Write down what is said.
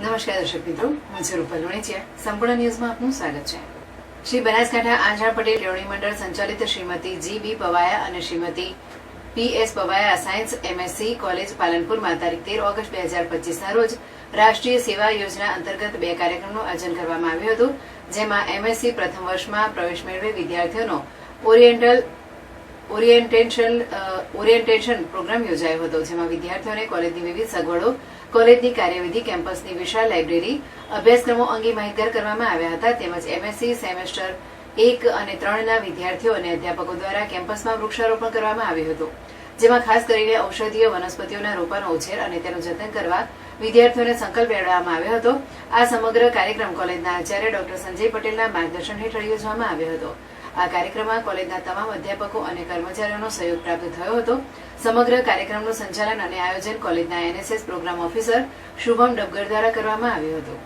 નમસ્કાર, દર્શક મિત્રો. હું છું રૂપલ લુણીચિયા. સંપૂર્ણ ન્યૂઝમાં આપનું સ્વાગત છે. શ્રી બનાસકાંઠા આંધ્રા પટેલ લેવણી મંડળ સંચાલિત શ્રીમતી જી બી પવાયા અને Shrimati P S Pavaya science MSc college પાલનપુરમાં તારીખ તેર ઓગસ્ટ બે હજાર પચીસના રોજ રાષ્ટ્રીય સેવા યોજના અંતર્ગત બે કાર્યક્રમનું આયોજન કરવામાં આવ્યું હતું, જેમાં એમએસસી પ્રથમ વર્ષમાં પ્રવેશ મેળવે વિદ્યાર્થીઓનો ઓરિએન્ટલ ઓરિએન્ટેશન ઓરિએન્ટેશન પ્રોગ્રામ યોજાયો હતો, જેમાં વિદ્યાર્થીઓને કોલેજની વિવિધ સગવડો, કોલેજની કાર્યવિધિ, કેમ્પસની વિશાળ લાઇબ્રેરી, અભ્યાસક્રમો અંગે માહિતગાર કરવામાં આવ્યા હતા, તેમજ એમએસસી સેમેસ્ટર એક અને ત્રણના વિદ્યાર્થીઓ અને અધ્યાપકો દ્વારા કેમ્પસમાં વૃક્ષારોપણ કરવામાં આવ્યું હતું, જેમાં ખાસ કરીને ઔષધીય વનસ્પતિઓના રોપાનો ઉછેર અને તેનું જતન કરવા વિદ્યાર્થીઓને સંકલ્પ લેવડાવવામાં આવ્યો હતો. આ સમગ્ર કાર્યક્રમ કોલેજના આચાર્ય ડોક્ટર સંજય પટેલના માર્ગદર્શન હેઠળ યોજવામાં આવ્યો હતો. આ કાર્યક્રમમાં કોલેજના તમામ અધ્યાપકો અને કર્મચારીઓનો સહયોગ પ્રાપ્ત થયો હતો. સમગ્ર કાર્યક્રમનું સંચાલન અને આયોજન કોલેજના NSS programme officer Shubham Dabgar દ્વારા કરવામાં આવ્યું હતું.